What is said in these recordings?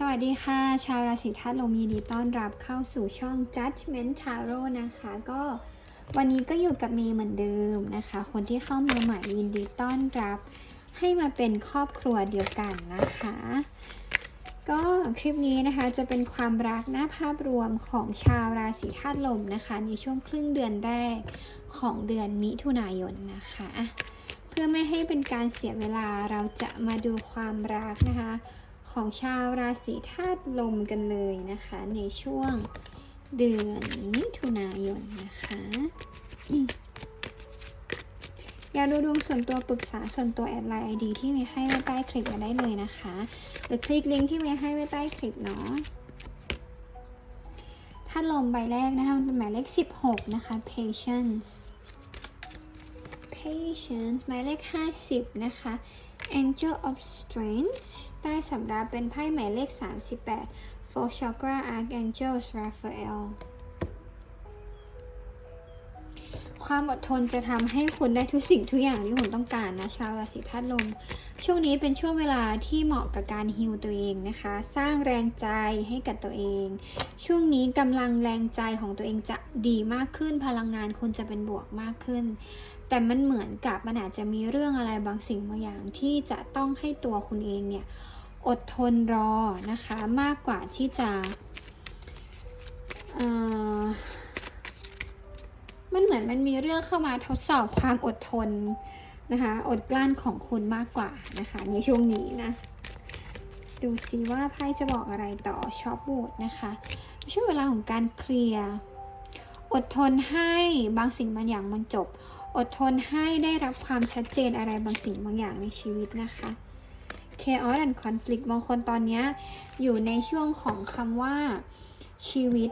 สวัสดีค่ะ ชาวราศีธาตุลมยินดีต้อนรับเข้าสู่ช่อง Judgment Tarot นะคะ ก็วันนี้ก็อยู่กับเมย์เหมือนเดิมนะคะ คนที่เข้ามาใหม่ยินดีต้อนรับ ให้มาเป็นครอบครัวเดียวกันนะคะ ก็คลิปนี้นะคะจะเป็นความรักหน้าภาพรวมของชาวราศีธาตุลมนะคะ ในช่วงครึ่งเดือนแรกของเดือนมิถุนายนนะคะอะเพื่อไม่ให้เป็นการเสียเวลาเราจะมาดูความรักนะคะ ของชาวราศีธาตุลมกันเลยนะคะ ในช่วงเดือนมิถุนายนนะคะอยากดูดวงส่วนตัวปรึกษาส่วนตัวแอดไลน์ไอดีที่มีให้ไว้ใต้คลิปมาได้เลยนะคะ หรือคลิกลิงก์ที่มีให้ไว้ใต้คลิปเนาะธาตุลมใบแรกนะคะเป็นหมายเลข 16 นะคะ patience patience หมายเลข 50 นะคะ Angel of Strength ใต้สำรับเป็นไพ่หมายเลข 38 Four Chakra Archangels Raphael ความอดทนจะทำให้คุณได้ทุกสิ่งทุกอย่างที่คุณต้องการนะชาวราศีธาตุลม ช่วงนี้เป็นช่วงเวลาที่เหมาะกับการฮิวตัวเองนะคะ สร้างแรงใจให้กับตัวเอง ช่วงนี้กำลังแรงใจของตัวเองจะดีมากขึ้น พลังงานคุณจะเป็นบวกมากขึ้น แต่มันเหมือนกับมันอาจจะมีเรื่องอะไรบางสิ่งบางอย่างที่จะต้องให้ตัวคุณเองเนี่ยอดทนรอนะคะมากกว่าที่จะมันเหมือนมันมีเรื่องเข้ามาทดสอบความอดทนนะคะอดกลั้นของคุณมากกว่านะคะในช่วงนี้นะ ดูซิว่าไพ่จะบอกอะไรต่อช็อปบูดนะคะช่วงเวลาของการเคลียร์อดทนให้บางสิ่งบางอย่างมันจบ อดทนให้ได้รับความชัดเจนอะไรบางสิ่งบางอย่างในชีวิตนะคะ chaos and conflict บางคนตอนนี้อยู่ในช่วงของคำว่าชีวิต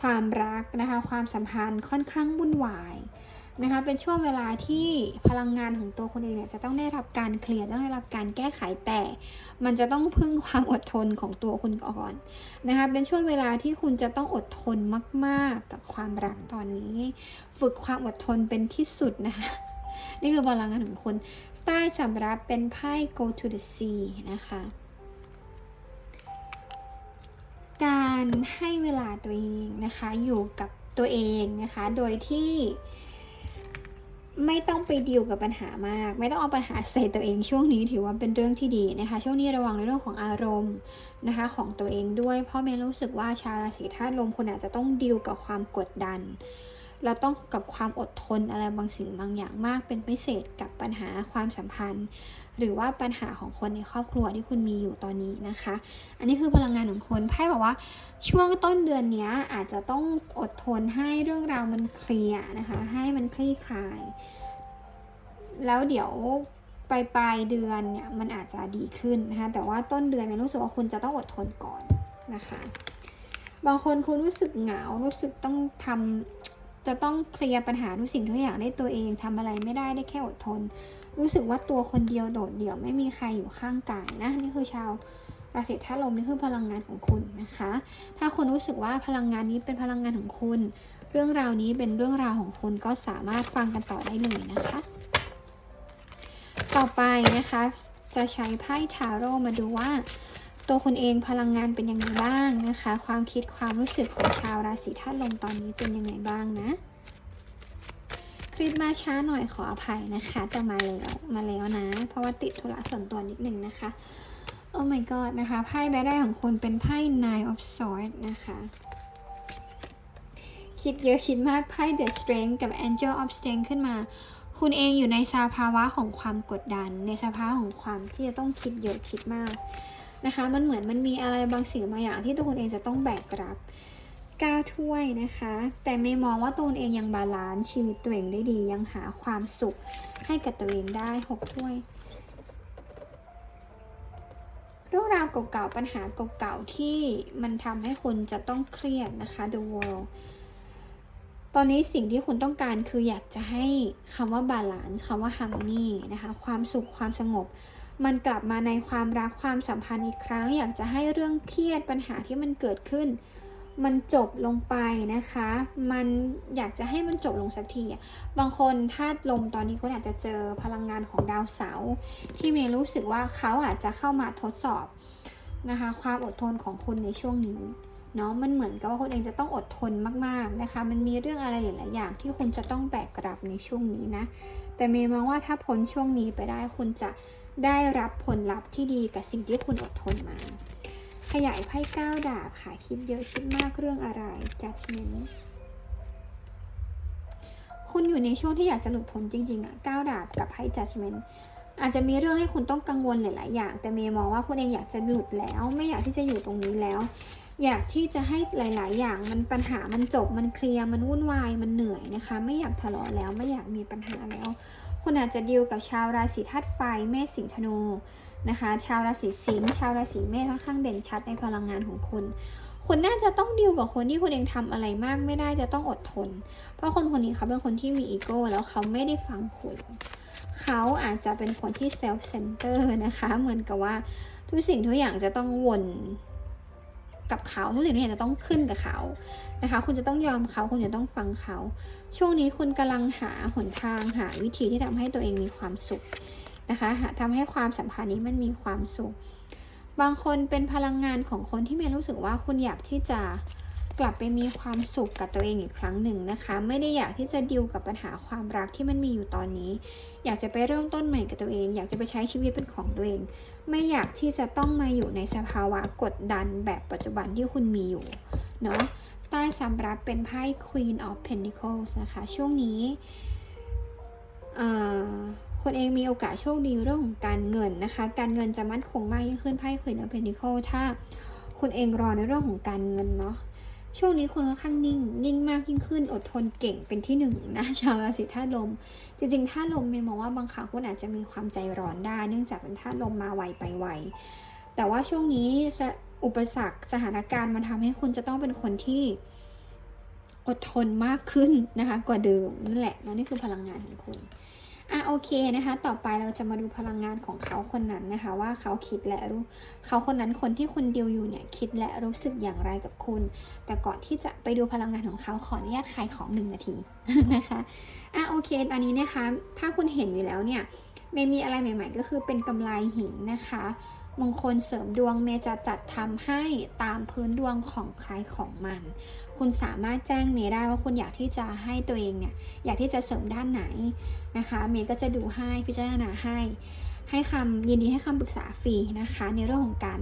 ความรักนะคะ ความสัมพันธ์ค่อนข้างวุ่นวาย นะคะเป็นช่วงเวลาที่พลังงานของตัวคุณเองเนี่ยจะต้องได้รับการเคลียร์ต้องได้รับการแก้ไขแต่ มันจะต้องพึ่งความอดทนของตัวคุณก่อนนะคะเป็นช่วงเวลาที่คุณจะต้องอดทนมาก ๆ กับความรักตอนนี้ ฝึกความอดทนเป็นที่สุดนะคะนี่คือพลังงานของคุณใต้สำรับเป็นไพ่ go to the sea นะคะการให้เวลาตัวเองนะคะอยู่กับตัวเองนะคะ โดยที่ ไม่ต้องไปดีลกับปัญหามาก ไม่ต้องเอาปัญหาใส่ตัวเองช่วงนี้ถือว่าเป็นเรื่องที่ดีนะคะ ช่วงนี้ระวังในเรื่องของอารมณ์นะคะของตัวเองด้วย เพราะเมย์รู้สึกว่าชาวราศีธาตุลมคุณอาจจะต้องดีลกับความกดดัน เราต้องกับความอดทนอะไรบางสิ่งบางอย่างมากเป็นพิเศษกับปัญหาความสัมพันธ์ หรือว่าปัญหาของคนในครอบครัวที่คุณมีอยู่ตอนนี้นะคะ อันนี้คือพลังงานของคนไพ่บอกว่าช่วงต้นเดือนนี้อาจจะต้องอดทนให้เรื่องราวมันเคลียร์นะคะ ให้มันคลี่คลาย แล้วเดี๋ยวปลายปลายเดือนเนี่ยมันอาจจะดีขึ้นนะคะ แต่ว่าต้นเดือนเนี่ยรู้สึกว่าคุณจะต้องอดทนก่อนนะคะ บางคนคุณรู้สึกเหงา รู้สึกต้องทำ จะต้องเคลียร์ปัญหาทุกสิ่งทุกอย่างได้ตัวเองทำอะไรไม่ได้ได้แค่อดทน รู้สึกว่าตัวคนเดียวโดดเดี่ยวไม่มีใครอยู่ข้างกายนะ นี่คือชาวราศีธาตุลมนี่คือพลังงานของคุณนะคะ ถ้าคุณรู้สึกว่าพลังงานนี้เป็นพลังงานของคุณ เรื่องราวนี้เป็นเรื่องราวของคุณก็สามารถฟังกันต่อได้เลยนะคะ ต่อไปนะคะ จะใช้ไพ่ทาโร่มาดูว่า ตัวคุณเองพลังงานเป็นยังไงบ้างนะคะ ความคิดความรู้สึกของชาวราศีธาตุลมตอนนี้เป็นยังไงบ้างนะคลิปมาช้าหน่อยขออภัยนะคะแต่มาแล้วมาแล้วนะ เพราะว่าติดธุระส่วนตัวนิดนึงนะคะโอ้ my god นะคะไพ่ใบแรกของคุณเป็นไพ่ nine of swords นะคะ คิดเยอะคิดมากไพ่ the strength กับ angel of strength ขึ้นมา คุณเองอยู่ในสภาวะของความกดดัน ในสภาวะของความที่จะต้องคิดเยอะคิดมาก นะคะ มันเหมือนมันมีอะไรบางสิ่งบางอย่างที่ตัวคุณเองจะต้องแบกรับก้าถ้วยนะคะ แต่ไม่มองว่าตัวเองยังบาลานซ์ชีวิตตัวเองได้ดียังหาความสุขให้กับตัวเองได้หกถ้วยเรื่องราวเก่าๆปัญหาเก่าๆที่มันทำให้คุณจะต้องเครียดนะคะ The World ตอนนี้สิ่งที่คุณต้องการคืออยากจะให้คำว่าบาลานซ์คำว่า harmony นะคะ ความสุขความสงบ มันกลับมาในความรักความสัมพันธ์อีกครั้ง อยากจะให้เรื่องเครียดปัญหาที่มันเกิดขึ้น มันจบลงไปนะคะ มันอยากจะให้มันจบลงสักทีอะบางคนธาตุลมตอนนี้คุณอาจจะเจอพลังงานของดาวเสาร์ที่เมย์รู้สึกว่าเขาอาจจะเข้ามาทดสอบนะคะความอดทนของคุณในช่วงนี้เนาะมันเหมือนกับว่าคุณเองจะต้องอดทนมากๆนะคะ มันมีเรื่องอะไรหลายๆอย่างที่คุณจะต้องแบกรับในช่วงนี้นะ แต่เมย์มองว่าถ้าพ้นช่วงนี้ไปได้คุณจะ ได้รับผลลัพธ์ที่ดีกับสิ่งที่คุณอดทนมา ขยายไพ่ก้าวดาบค่ะ คิดเยอะคิดมากเรื่องอะไร judgment คุณอยู่ในช่วงที่อยากจะหลุดพ้นจริงๆอะก้าวดาบกับไพ่ judgment อาจจะมีเรื่องให้คุณต้องกังวลหลาย ๆ อย่าง แต่เมย์มองว่าคุณเองอยากจะหลุดแล้ว ไม่อยากที่จะอยู่ตรงนี้แล้ว อยากที่จะให้หลาย ๆ อย่างมันปัญหามันจบมันเคลียร์มันวุ่นวายมันเหนื่อยนะคะ ไม่อยากทะเลาะแล้วไม่อยากมีปัญหาแล้ว คุณอาจจะดีลกับชาวราศีธาตุไฟเมษสิงห์ธนูนะคะ ชาวราศีสิงห์ชาวราศีเมษค่อนข้างเด่นชัดในพลังงานของคุณ คุณน่าจะต้องดีลกับคนที่คุณเองทำอะไรมากไม่ได้จะต้องอดทน เพราะคนคนนี้เขาเป็นคนที่มีอีโก้แล้วเขาไม่ได้ฟังคุณเขาอาจจะเป็นคนที่เซลฟ์เซนเตอร์นะคะ เหมือนกับว่าทุกสิ่งทุกอย่างจะต้องวนกับเขาทุกสิ่งทุกอย่างจะต้องขึ้นกับเขานะคะ คุณจะต้องยอมเขา คุณจะต้องฟังเขา ช่วงนี้คุณกำลังหาหนทางหาวิธีที่ทำให้ตัวเองมีความสุขนะคะหาทำให้ความสัมพันธ์นี้มันมีความสุข บางคนเป็นพลังงานของคนที่เมย์รู้สึกว่าคุณอยากที่จะกลับไปมีความสุขกับตัวเองอีกครั้งหนึ่งนะคะ ไม่ได้อยากที่จะดิวกับปัญหาความรักที่มันมีอยู่ตอนนี้ อยากจะไปเริ่มต้นใหม่กับตัวเอง อยากจะไปใช้ชีวิตเป็นของตัวเอง ไม่อยากที่จะต้องมาอยู่ในสภาวะกดดันแบบปัจจุบันที่คุณมีอยู่เนาะ ใต้สำรับเป็นไพ่ Queen of Pentacles นะคะ ช่วงนี้คนเองมีโอกาสโชคดีเรื่องของการเงินนะคะ การเงินจะมั่นคงมากยิ่งขึ้นไพ่ Queen of Pentacles ถ้าคุณเองรอในเรื่องของการเงินเนาะช่วงนี้คุณค่อนข้างนิ่ง นิ่งมากยิ่งขึ้น อดทนเก่งเป็นที่หนึ่งนะชาวราศีธาตุลม จริงๆธาตุลมเมย์มองว่าบางครั้งคุณอาจจะมีความใจร้อนได้ เนื่องจากเป็นธาตุลมมาไวไปไวแต่ว่าช่วงนี้ อุปสรรคสถานการณ์มันทำให้คุณจะต้องเป็นคนที่อดทนมากขึ้นนะคะ กว่าเดิมนั่นแหละนั่นนี่คือพลังงานของคุณอะโอเคนะคะ ต่อไปเราจะมาดูพลังงานของเขาคนนั้นนะคะ ว่าเขาคิดและรู้เขาคนนั้นคนที่คุณดีลอยู่เนี่ยคิดและรู้สึกอย่างไรกับคุณ แต่ก่อนที่จะไปดูพลังงานของเขาขออนุญาตขายของหนึ่งนาทีนะคะอะโอเคตอนนี้นะคะ ถ้าคุณเห็นอยู่แล้วเนี่ยไม่มีอะไรใหม่ ๆ ก็คือเป็นกำไลหินนะคะ มงคลเสริมดวงเมย์จะจัดทำให้ตามพื้นดวงของใครของมัน คุณสามารถแจ้งเมย์ได้ว่าคุณอยากที่จะให้ตัวเองเนี่ยอยากที่จะเสริมด้านไหนนะคะ เมย์ก็จะดูให้พิจารณาให้ ให้คำยินดีให้คำปรึกษาฟรีนะคะ ในเรื่องของการ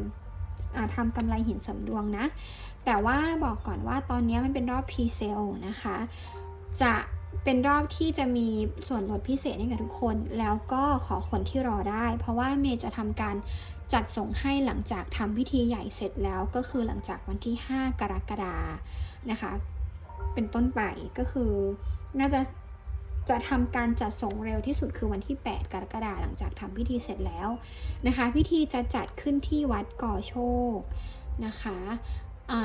ทำกำไรหินเสริมดวงนะ แต่ว่าบอกก่อนว่าตอนนี้มันเป็นรอบพรีเซลนะคะ จะเป็นรอบที่จะมีส่วนลดพิเศษให้กับทุกคน แล้วก็ขอคนที่รอได้ เพราะว่าเมย์จะทำการ จัดส่งให้หลังจากทำพิธีใหญ่เสร็จแล้วก็คือหลังจากวันที่ 5 กรกฎานะคะ เป็นต้นไปก็คือน่าจะจะทำการจัดส่งเร็วที่สุดคือวันที่ 8 กรกฎาหลังจากทำพิธีเสร็จแล้วนะคะ พิธีจะจัดขึ้นที่วัดก่อโชคนะคะ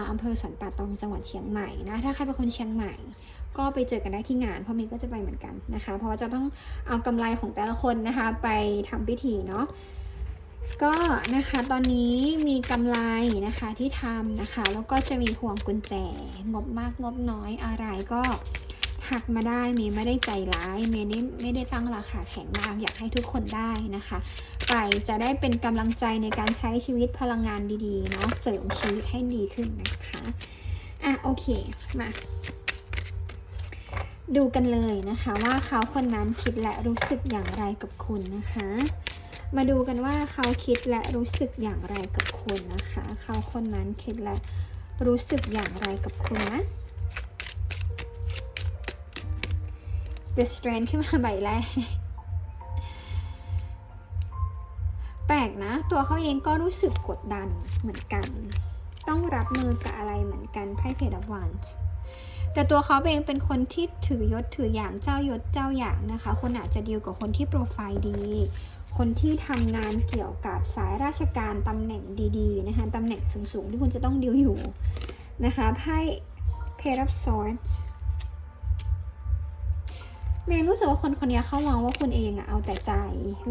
อำเภอสันป่าตองจังหวัดเชียงใหม่นะ ถ้าใครเป็นคนเชียงใหม่ ก็ไปเจอกันได้ที่งาน เพราะเมย์ก็จะไปเหมือนกันนะคะ เพราะว่าจะต้องเอากำไรของแต่ละคนนะคะ ไปทำพิธีเนาะ ก็นะคะตอนนี้มีกำไรนะคะที่ทำนะคะ แล้วก็จะมีพวงกุญแจงบมากงบน้อยอะไรก็ทักมาได้เมย์ไม่ได้ใจร้ายเมย์นี่ไม่ได้ตั้งราคาแข็งมากอยากให้ทุกคนได้นะคะ ไปจะได้เป็นกำลังใจในการใช้ชีวิตพลังงานดีๆเนาะเสริมชีวิตให้ดีขึ้นนะคะอะโอเคมาดูกันเลยนะคะว่าเขาคนนั้นคิดและรู้สึกอย่างไรกับคุณนะคะ มาดูกันว่าเขาคิดและรู้สึกอย่างไรกับคุณนะคะ เขาคนนั้นคิดและรู้สึกอย่างไรกับคุณนะ The Strand ขึ้นมาใบแรกแปลกนะ ตัวเขาเองก็รู้สึกกดดันเหมือนกัน ต้องรับมือกับอะไรเหมือนกันไพ่เพดวันแต่ตัวเขาเองเป็นคนที่ถือยศถืออย่างเจ้ายศเจ้าอย่างนะคะ คนอาจจะดีลกับคนที่โปรไฟล์ดี คนที่ทำงานเกี่ยวกับสายราชการตำแหน่งดีๆนะคะตำแหน่งสูงๆ ที่คุณจะต้องดีลอยู่นะคะไพ่ Page of Swords เมย์รู้สึกว่าคนคนนี้เขามองว่าคุณเองอะเอาแต่ใจ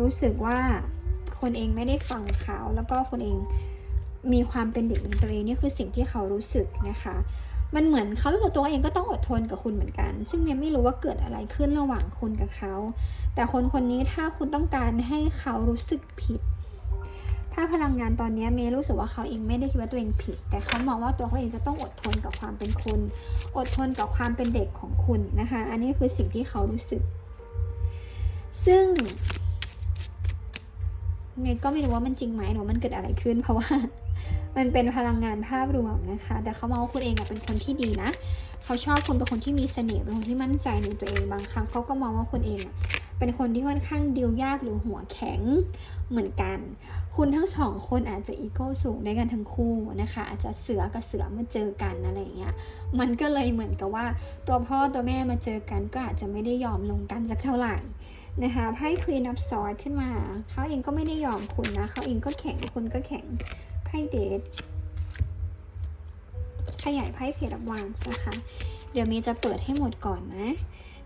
รู้สึกว่าคนเองไม่ได้ฟังเขาแล้วก็คนเองมีความเป็นเด็กของตัวเองนี่คือสิ่งที่เขารู้สึกนะคะ มันเหมือนเขารู้สึกตัวเองก็ต้องอดทนกับคุณเหมือนกัน ซึ่งเนี่ยไม่รู้ว่าเกิดอะไรขึ้นระหว่างคุณกับเขา แต่คนคนนี้ถ้าคุณต้องการให้เขารู้สึกผิดถ้าถ้าพลังงานตอนนี้เมย์รู้สึกว่าเขาเองไม่ได้คิดว่าตัวเองผิด แต่เขามองว่าตัวเขาเองจะต้องอดทนกับความเป็นคุณ อดทนกับความเป็นเด็กของคุณนะคะ อันนี้คือสิ่งที่เขารู้สึก ซึ่งเมย์ก็ไม่รู้ว่ามันจริงไหมหรือว่ามันเกิดอะไรขึ้นเพราะว่า มันเป็นพลังงานภาพรวมนะคะ แต่เขามองว่าคุณเองเป็นคนที่ดีนะ เขาชอบคุณเป็นคนที่มีเสน่ห์เป็นคนที่มั่นใจในตัวเองบางครั้งเขาก็มองว่าคุณเองเป็นคนที่ค่อนข้างดีลยากหรือหัวแข็งเหมือนกัน คุณทั้งสองคนอาจจะอีโก้สูงด้วยกันทั้งคู่นะคะ อาจจะเสือกับเสือมาเจอกันอะไรอย่างเงี้ย มันก็เลยเหมือนกับว่า ตัวพ่อตัวแม่มาเจอกันก็อาจจะไม่ได้ยอมลงกันสักเท่าไหร่นะคะไพ่คลีนับซอสขึ้นมา เขาเองก็ไม่ได้ยอมคุณนะ เขาเองก็แข็งคุณก็แข็ง ไพ่เดทขยายไพ่เพจรับวานนะคะ เดี๋ยวเมย์จะเปิดให้หมดก่อนนะ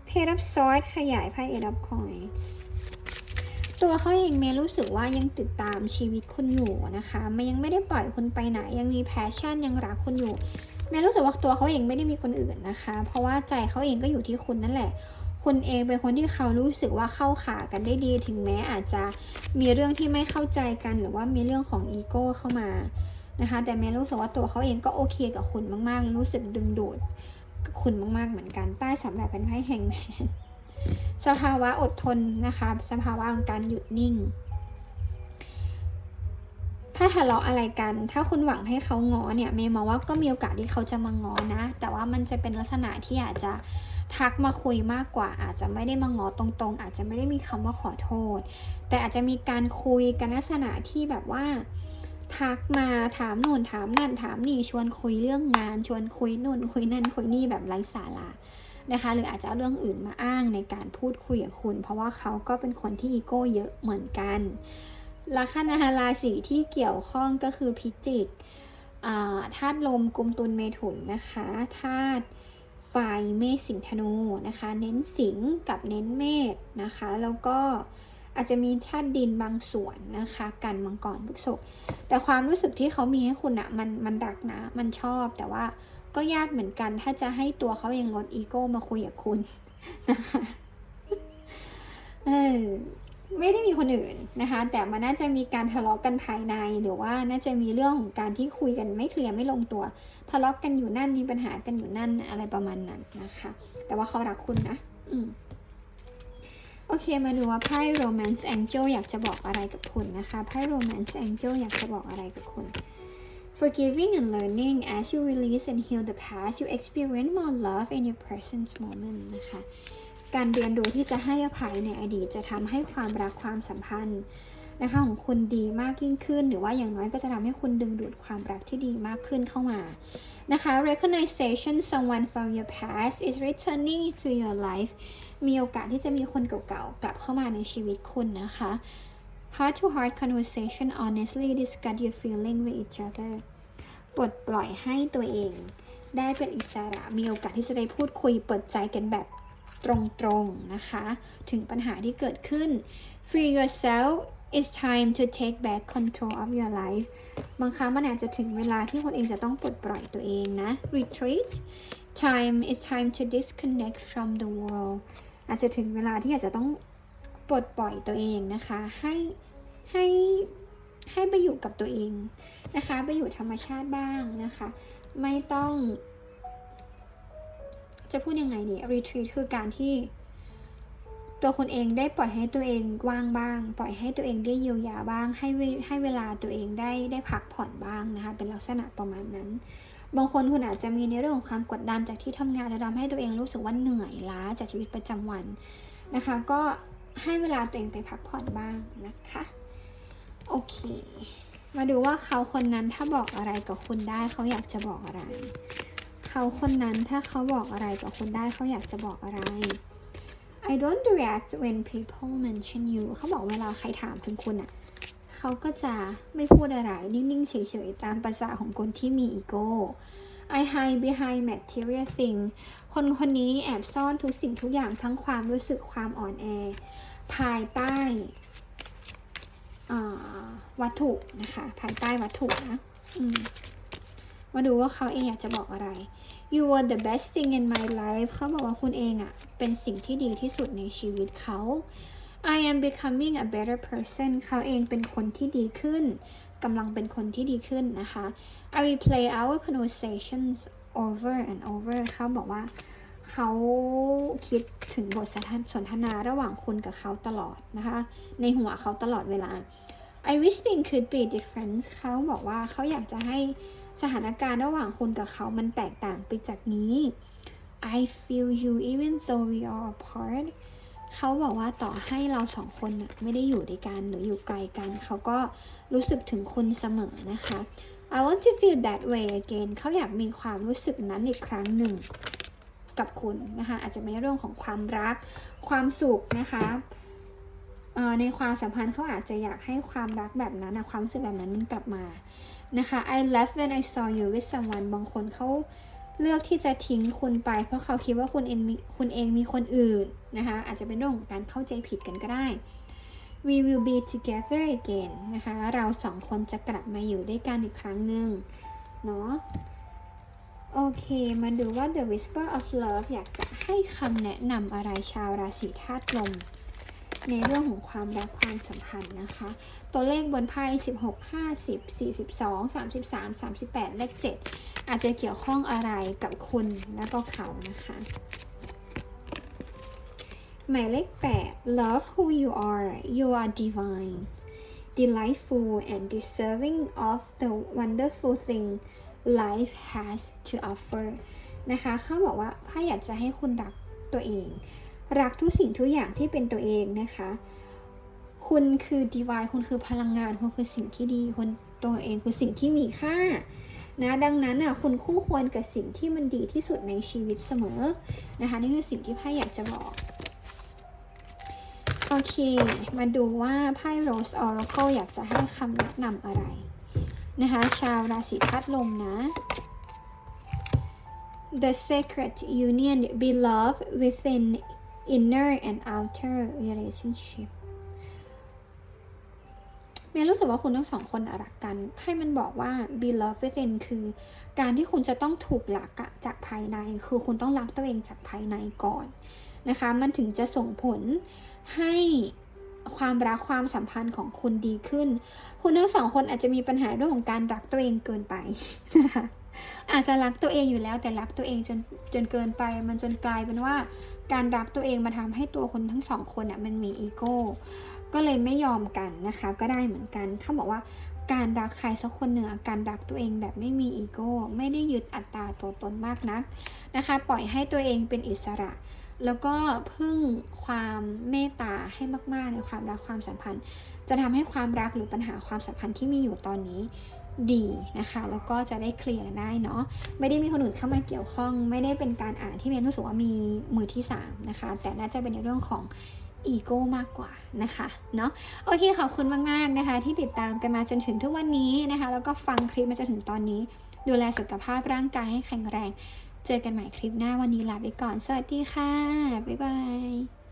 เพจรับซอสขยายไพ่เอรับคอยส์ตัวเขาเองเมย์รู้สึกว่ายังติดตามชีวิตคุณอยู่นะคะมันยังไม่ได้ปล่อยคุณไปไหน ยังมีแพชชั่นยังรักคุณอยู่เมย์รู้สึกว่าตัวเขาเองไม่ได้มีคนอื่นนะคะ เพราะว่าใจเขาเองก็อยู่ที่คุณนั่นแหละ คุณเองเป็นคนที่เขารู้สึกว่าเข้าขากันได้ดี ถึงแม้อาจจะมีเรื่องที่ไม่เข้าใจกัน หรือว่ามีเรื่องของอีโก้เข้ามานะคะ แต่เมย์รู้สึกว่าตัวเขาเองก็โอเคกับคุณมากๆ รู้สึกดึงดูดคุณมากๆเหมือนกันใต้สำหรับเป็นไพ่แฮงแมนสภาวะอดทนนะคะ สภาวะของการหยุดนิ่ง ถ้าทะเลาะอะไรกัน ถ้าคุณหวังให้เขาง้อเนี่ย เมย์มองว่าก็มีโอกาสที่เขาจะมาง้อนะ แต่ว่ามันจะเป็นลักษณะที่อาจจะ ทักมาคุยมากกว่า อาจจะไม่ได้มางอตรงๆ อาจจะไม่ได้มีคำว่าขอโทษ แต่อาจจะมีการคุยกันลักษณะที่แบบว่า ทักมาถามนู่นถามนั่นถามนี่ชวนคุยเรื่องงาน ชวนคุยนู่น คุยนั่นคุยนี่แบบไร้สาระนะคะ หรืออาจจะเอาเรื่องอื่นมาอ้างในการพูดคุยกับคุณ เพราะว่าเขาก็เป็นคนที่อีโก้เยอะเหมือนกันลัคนาราศีที่เกี่ยวข้องก็คือพิจิกธาตุลมกลุมตุลเมถุนนะคะธาตุ ไฟเมษสิงธนูนะคะ เน้นสิงกับเน้นเมษนะคะ แล้วก็อาจจะมีธาตุดินบางส่วนนะคะ กันมังกรพฤษภแต่ความรู้สึกที่เขามีให้คุณอะมันมันรักนะ มันชอบแต่ว่าก็ยากเหมือนกัน ถ้าจะให้ตัวเขาเองลดอีโก้มาคุยกับคุณนะคะเออ ไม่ได้มีคนอื่นนะคะ แต่มันน่าจะมีการทะเลาะกันภายในหรือว่าน่าจะมีเรื่องของการที่คุยกันไม่เคลียร์ไม่ลงตัว ทะเลาะกันอยู่นั่นมีปัญหากันอยู่นั่นอะไรประมาณนั้นนะคะ แต่ว่าเขารักคุณนะ อืมโอเคมาดูว่าไพ่ Romance Angel อยากจะบอกอะไรกับคุณนะคะไพ่ Romance Angel อยากจะบอกอะไรกับคุณ Forgiving and learning as you release and heal the past you experience more love in your present moment นะคะ การเรียนรู้ที่จะให้อภัยในอดีตจะทำให้ความรักความสัมพันธ์นะคะของคุณดีมากยิ่งขึ้น หรือว่าอย่างน้อยก็จะทำให้คุณดึงดูดความรักที่ดีมากขึ้นเข้ามานะคะ recognition someone from your past is returning to your life มีโอกาสที่จะมีคนเก่าๆ กลับเข้ามาในชีวิตคุณนะคะ heart to heart conversation honestly discuss your feeling with each other ปลดปล่อยให้ตัวเอง ได้เป็นอิสระ มีโอกาสที่จะได้พูดคุยเปิดใจกันแบบ ตรงๆนะคะ ถึงปัญหาที่เกิดขึ้น free yourself it's time to take back control of your life บางครั้งมันอาจจะถึงเวลาที่คนเองจะต้องปลดปล่อยตัวเองนะ retreat time it's time to disconnect from the world อาจจะถึงเวลาที่อาจจะต้องปลดปล่อยตัวเองนะคะ ให้ให้ให้ไปอยู่กับตัวเองนะคะ ไปอยู่ธรรมชาติบ้างนะคะ ไม่ต้อง จะพูดยังไงดี retreat คือการที่ ตัวคนเองได้ปล่อยให้ตัวเองว่างบ้าง ปล่อยให้ตัวเองได้เยียวยาบ้าง ให้ให้เวลาตัวเองได้ได้พักผ่อนบ้างนะคะ เป็นลักษณะประมาณนั้น บางคนคุณอาจจะมีในเรื่องของความกดดันจากที่ทำงานแล้วทำให้ตัวเองรู้สึกว่าเหนื่อยล้าจากชีวิตประจำวันนะคะ ก็ให้เวลาตัวเองไปพักผ่อนบ้างนะคะ โอเค มาดูว่าเขาคนนั้นถ้าบอกอะไรกับคุณได้ เขาอยากจะบอกอะไร เขาคนนั้นถ้าเขาบอกอะไรกับคุณได้เขาอยากจะบอกอะไร I don't react when people mention you เขาบอกเวลาใครถามถึงคุณอะ่ะเขาก็จะไม่พูดอะไร นิ่ง ๆ เฉย ๆ ตามภาษาของคนที่มีอีโก้ I hide behind material thing คนคนนี้แอบซ่อนทุกสิ่งทุกอย่างทั้งความรู้สึกความอ่อนแอ ภายใต้อ่าวัตถุนะคะ ภายใต้วัตถุนะอื มาดูว่าเขาเองอยากจะบอกอะไร You were the best thing in my life เขาบอกว่าคุณเองอะ่ะ เป็นสิ่งที่ดีที่สุดในชีวิตเขา I am becoming a better person เขาเองเป็นคนที่ดีขึ้นกำลังเป็นคนที่ดีขึ้นนะคะ I replay our conversations over and over เขาบอกว่าเขาคิดถึงบทสนทนาระหว่างคุณกับเขาตลอดนะคะ ในหัวเขาตลอดเวลา I wish things could be different เขาบอกว่าเขาอยากจะให้ สถานการณ์ระหว่างคุณกับเขามันแตกต่างไปจากนี้ I feel you even though we are apart เขาบอกว่าต่อให้เราสองคนไม่ได้อยู่ด้วยกันหรืออยู่ไกลกัน เขาก็รู้สึกถึงคุณเสมอนะคะ I want to feel that way again เขาอยากมีความรู้สึกนั้นอีกครั้งหนึ่งกับคุณนะคะอาจจะเป็นเรื่องของความรัก ความสุขนะคะในความสัมพันธ์เขาอาจจะอยากให้ความรักแบบนั้นนะความรู้สึกแบบนั้นมันกลับมา นะคะ I left when I saw you with someone บางคนเขาเลือกที่จะทิ้งคุณไป เพราะเขาคิดว่าคุณเองมีคุณเองมีคนอื่นนะคะ อาจจะเป็นเรื่องของการเข้าใจผิดกันก็ได้ we will be together again นะคะ เราสองคนจะกลับมาอยู่ด้วยกันอีกครั้งหนึ่งเนาะ โอเค มาดูว่า The Whisper of Love อยากจะให้คำแนะนำอะไรชาวราศีธาตุลม ในเรื่องของความรักความสัมพันธ์นะคะ ตัวเลขบนไพ่16 50 42 33 38 เลข 7 อาจจะเกี่ยวข้องอะไรกับคุณและก็เขานะคะหมายเลข 8 love who you are you are divine delightful and deserving of the wonderful thing life has to offer นะคะเขาบอกว่าถ้าอยากจะให้คุณรักตัวเอง รักทุกสิ่งทุกอย่างที่เป็นตัวเองนะคะ คุณคือ divine คุณคือพลังงาน คุณคือสิ่งที่ดีคุณตัวเองคือสิ่งที่มีค่านะดังนั้นอะคุณคู่ควรกับสิ่งที่มันดีที่สุดในชีวิตเสมอนะคะนี่คือสิ่งที่ไพ่อยากจะบอกโอเค มาดูว่าไพ่ Rose Oracle อยากจะให้คำแนะนำอะไรนะคะ ชาวราศีธาตุลมนะ The sacred union beloved within inner and outer relationship เมย์รู้สึกว่าคุณทั้งสองคนรักกันไพ่มันบอกว่า be love within คือการที่คุณจะต้องถูกรักจากภายใน คือคุณต้องรักตัวเองจากภายในก่อนนะคะ มันถึงจะส่งผลให้ความรักความสัมพันธ์ของคุณดีขึ้น คุณทั้งสองคนอาจจะมีปัญหาเรื่องของการรักตัวเองเกินไปนะคะ อาจจะรักตัวเองอยู่แล้วแต่รักตัวเองจนจนเกินไป มันจนกลายเป็นว่าการรักตัวเองมาทำให้ตัวคนทั้งสองคนอะมันมีอีโก้ก็เลยไม่ยอมกันนะคะ ก็ได้เหมือนกันเขาบอกว่าการรักใครสักคนหนึ่งอการรักตัวเองแบบไม่มีอีโก้ไม่ได้ยึดอัตตาตัวตนมากนักนะคะ ปล่อยให้ตัวเองเป็นอิสระ แล้วก็พึ่งความเมตตาให้มากๆในความรักความสัมพันธ์ จะทำให้ความรักหรือปัญหาความสัมพันธ์ที่มีอยู่ตอนนี้ ดีนะคะ แล้วก็จะได้เคลียร์ได้เนาะไม่ได้มีคนอื่นเข้ามาเกี่ยวข้อง ไม่ได้เป็นการอ่านที่เมนรู้สึกว่ามีมือที่3นะคะ แต่น่าจะเป็นในเรื่องของอีโก้มากกว่านะคะเนาะโอเคขอบคุณมากๆนะคะ ที่ติดตามกันมาจนถึงทุกวันนี้นะคะ แล้วก็ฟังคลิปมาจนถึงตอนนี้ ดูแลสุขภาพร่างกายให้แข็งแรง เจอกันใหม่คลิปหน้าวันนี้ลาไปก่อน สวัสดีค่ะ บ๊ายบาย